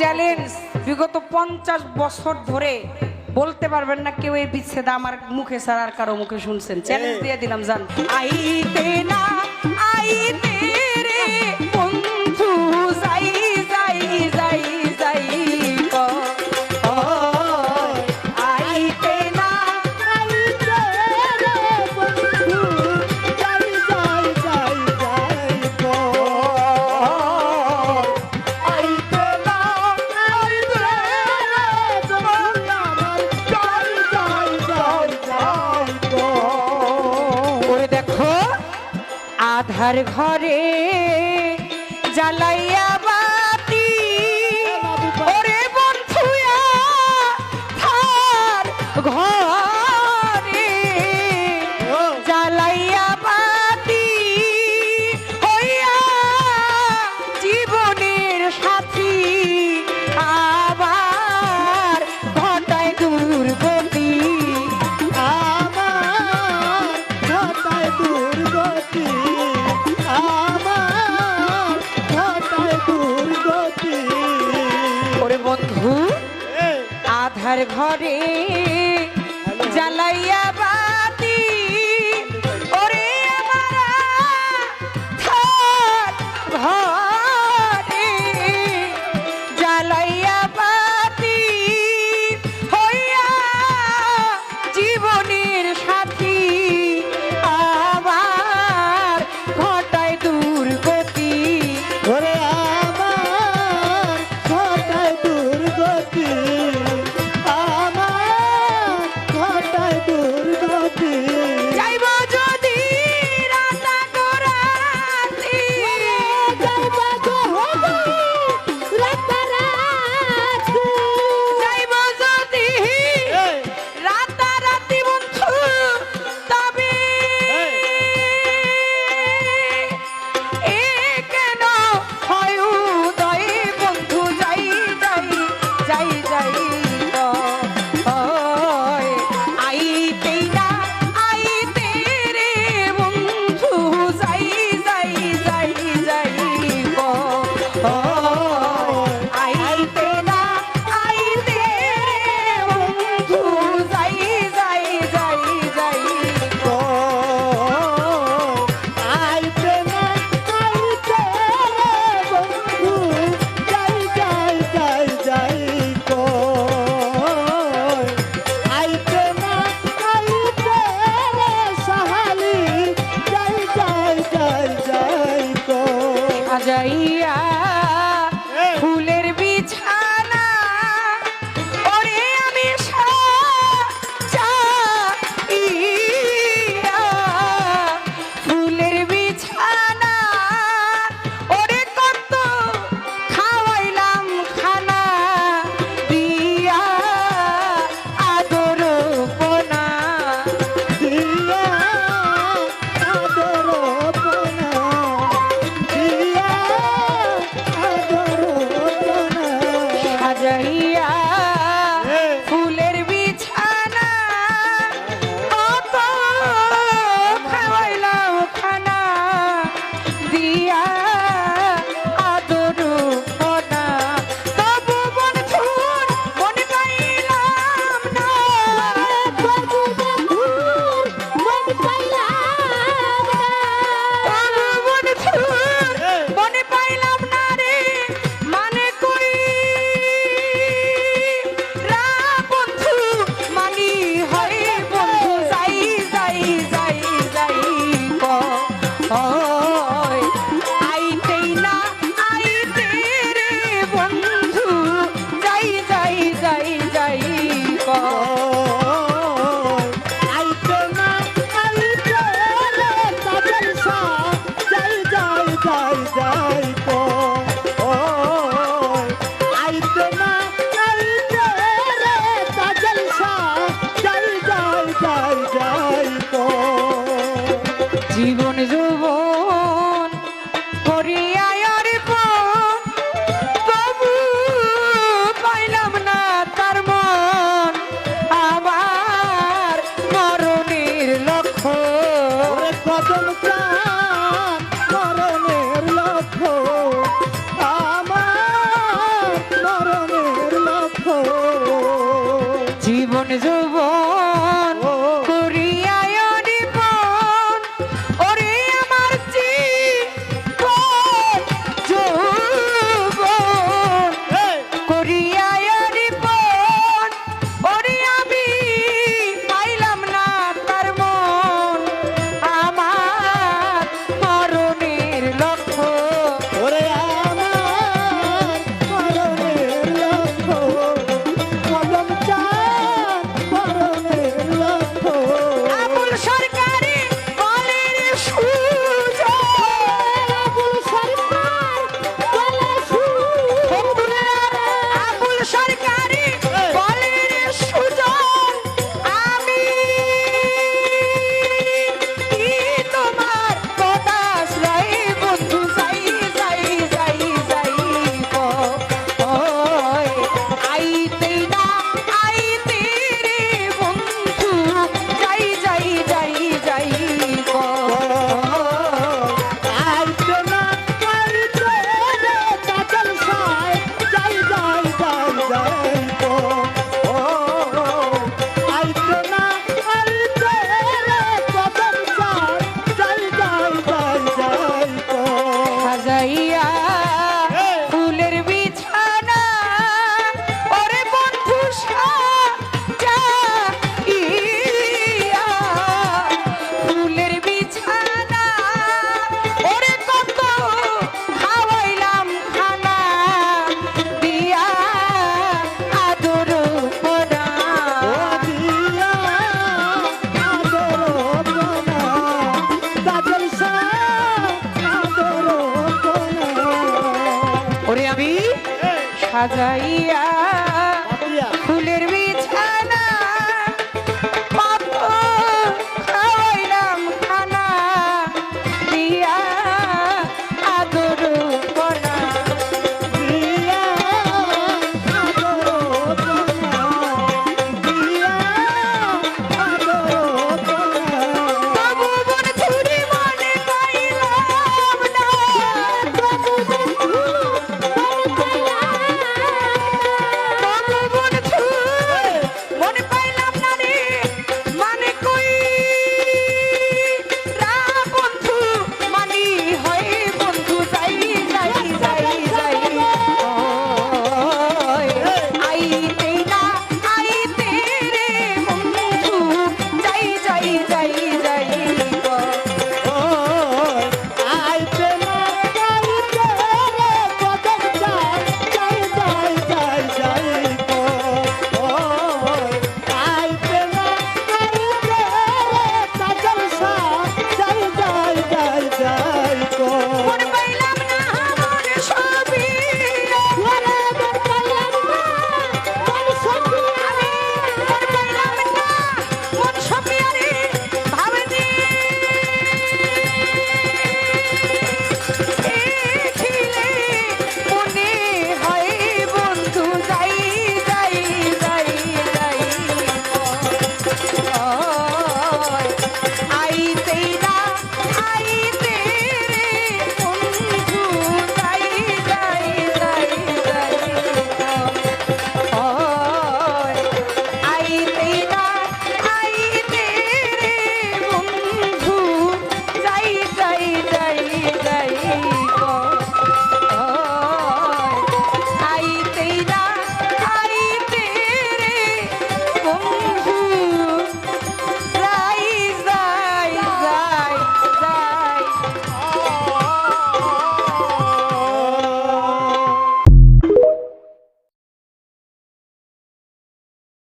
Challenge বিগত পঞ্চাশ বছর ধরে বলতে পারবেন না কেউ এই বিচ্ছেদ আমার মুখে ছাড়া আর কারও মুখে শুনছেন। চ্যালেঞ্জ দিয়ে দিলাম জান। আইতে না আইতে রে বন্ধু। আধার ঘরে জ্বালাইয়া ঘরে জ্বালাইয়া বাতি যাই সাজাইয়া